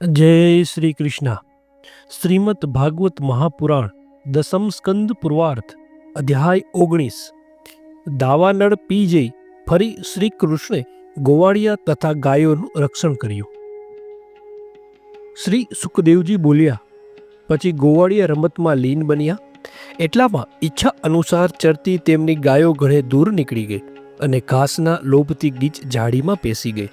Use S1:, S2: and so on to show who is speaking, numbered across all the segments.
S1: જય શ્રી કૃષ્ણ. શ્રીમદ ભાગવત મહાપુરાણ, દસમ સ્કંદ પૂર્વાર્થ અધ્યાય ઓગણીસ. દાવાનળ પી જઈ ફરી શ્રી કૃષ્ણે ગોવાળિયા તથા ગાયોનું રક્ષણ કર્યું. શ્રી સુખદેવજી બોલ્યા, પછી ગોવાળિયા રમતમાં લીન બન્યા. એટલામાં ઈચ્છા અનુસાર ચરતી તેમની ગાયો ઘણે દૂર નીકળી ગઈ અને ઘાસના લોભથી ગીચ ઝાડીમાં પેસી ગઈ.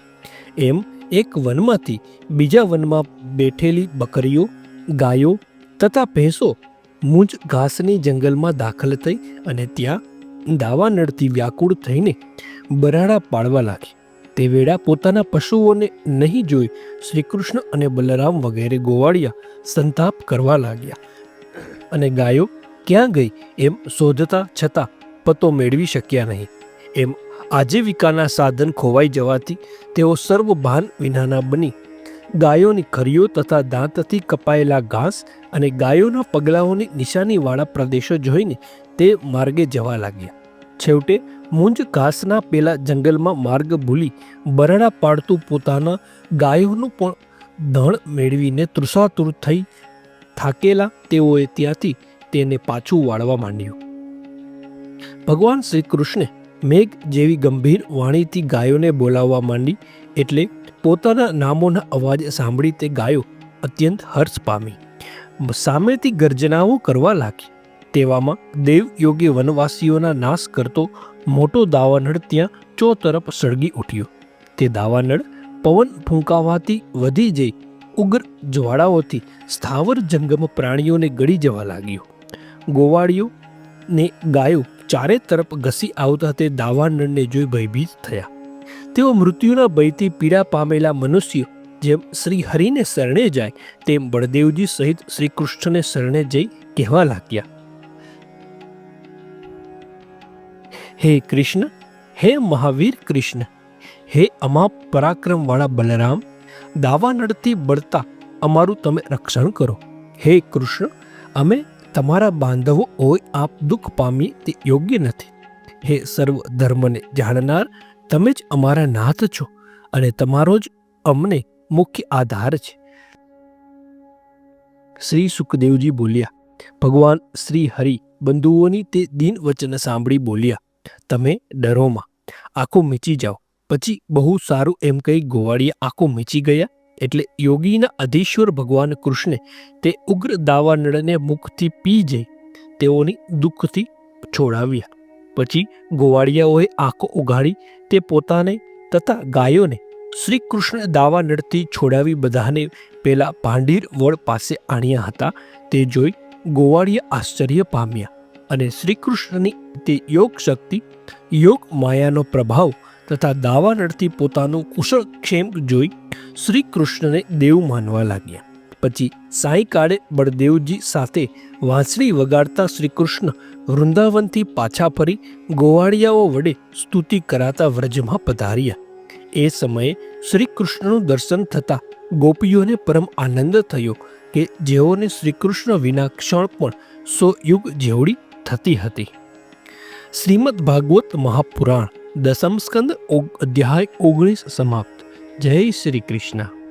S1: એમ એક વનમાંથી બીજા વનમાં બેઠેલી બકરીઓ, ગાયો તથા ભેંસો મૂંજ ઘાસની જંગલમાં દાખલ થઈ અને ત્યાં દાવા નડતી વ્યાકુળ થઈને બરાડા પાડવા લાગી. તે વેળા પોતાના પશુઓને નહીં જોઈ શ્રીકૃષ્ણ અને બલરામ વગેરે ગોવાળિયા સંતાપ કરવા લાગ્યા. અને ગાયો ક્યાં ગઈ એમ શોધતા છતાં પતો મેળવી શક્યા નહીં. એમ આજીવિકાના સાધન ખોવાઈ જવાથી તેઓ સર્વ ભાન વિનાના બની. ગાયોની ખરીઓ તથા દાંતથી કપાયેલા ઘાસ અને ગાયોના પગલાઓની નિશાનીવાળા પ્રદેશો જોઈને તે માર્ગે જવા લાગ્યા. છેવટે મૂંજ ઘાસના પેલા જંગલમાં માર્ગ ભૂલી બરડા પાડતું પોતાના ગાયોનું પણ ધણ મેળવીને તૃષાતુર થઈ થાકેલા તેઓએ ત્યાંથી તેને પાછું વાળવા માંડ્યું. ભગવાન શ્રી કૃષ્ણે મેઘ જેવી ગંભીર વાણીથી ગાયોને બોલાવવા માંડી એટલે પોતાના નામોના અવાજ સાંભળી તે ગાયો અત્યંત હર્ષ પામી. સામેથી ગર્જનાઓ કરવા લાગી. તેવામાં દેવયોગી વનવાસીઓના નાશ કરતો મોટો દાવાનળ ત્યાં ચો તરફ સળગી ઉઠ્યો. તે દાવાનળ પવન ફૂંકાવાથી વધી જઈ ઉગ્ર જ્વાળાઓથી સ્થાવર જંગમ પ્રાણીઓને ગળી જવા લાગ્યો. ગોવાળીઓ ને ગાયો ચારે તરફ ઘસી આવતા તે દાવાનળને જોઈ ભયભીત થયા. તેઓ મૃત્યુના ભયથી પીડા પામેલા મનુષ્ય, જેમ શ્રી હરિને શરણે જાય, તેમ બળદેવજી સહિત શ્રી કૃષ્ણને શરણે જઈ કહેવા લાગ્યા. હે કૃષ્ણ, હે મહાવીર કૃષ્ણ, હે અમાપ પરાક્રમવાળા બલરામ, દાવાનળથી બળતા અમારું તમે રક્ષણ કરો. હે કૃષ્ણ, અમે તમારા બાંધવો હોય આપ દુઃખ પામી તે યોગ્ય નથી. હે સર્વ ધર્મને જાણનાર, તમે જ અમારા નાથ છો અને તમારો જ અમને મુખ્ય આધાર છે. શ્રી સુખદેવજી બોલ્યા, ભગવાન શ્રી હરિ બંધુઓની તે દિન વચન સાંભળી બોલ્યા, તમે ડરોમાં આંખો મીચી જાઓ. પછી બહુ સારું એમ કહી ગોવાળીએ આંખો મીચી ગયા. એટલે યોગીના અધીશ્વર ભગવાન કૃષ્ણે તે ઉગ્ર દાવાનળને મુખથી પી જઈ તેઓની દુઃખથી છોડાવ્યા. પછી ગોવાળિયાઓએ આંખો ઉઘાડી તે પોતાને તથા ગાયોને શ્રી કૃષ્ણ દાવાનળથી છોડાવી બધાને પેલા પાંડીર વડ પાસે આણ્યા હતા તે જોઈ ગોવાળિયા આશ્ચર્ય પામ્યા અને શ્રી કૃષ્ણની તે યોગ શક્તિ યોગ માયાનો પ્રભાવ તથા દાવાનળથી પોતાનું કુશળ ક્ષેમ જોઈ શ્રી કૃષ્ણને દેવ માનવા લાગ્યા. પછી સાંઈકાળે બળદેવજી સાથે વાંસળી વગાડતા શ્રી કૃષ્ણ વૃંદાવનથી પાછા ફરી ગોવાળિયાઓ વડે સ્તુતિ કરાતા વ્રજમાં પધાર્યા. એ સમયે શ્રી કૃષ્ણનું દર્શન થતાં ગોપીઓને પરમ આનંદ થયો કે જેઓને શ્રી કૃષ્ણ વિના ક્ષણ પણ સો યુગ જેવડી થતી હતી. શ્રીમદ ભાગવત મહાપુરાણ દસમ સ્કંદ અધ્યાય ઓગણીસ સમાપ્ત. જય શ્રી કૃષ્ણ.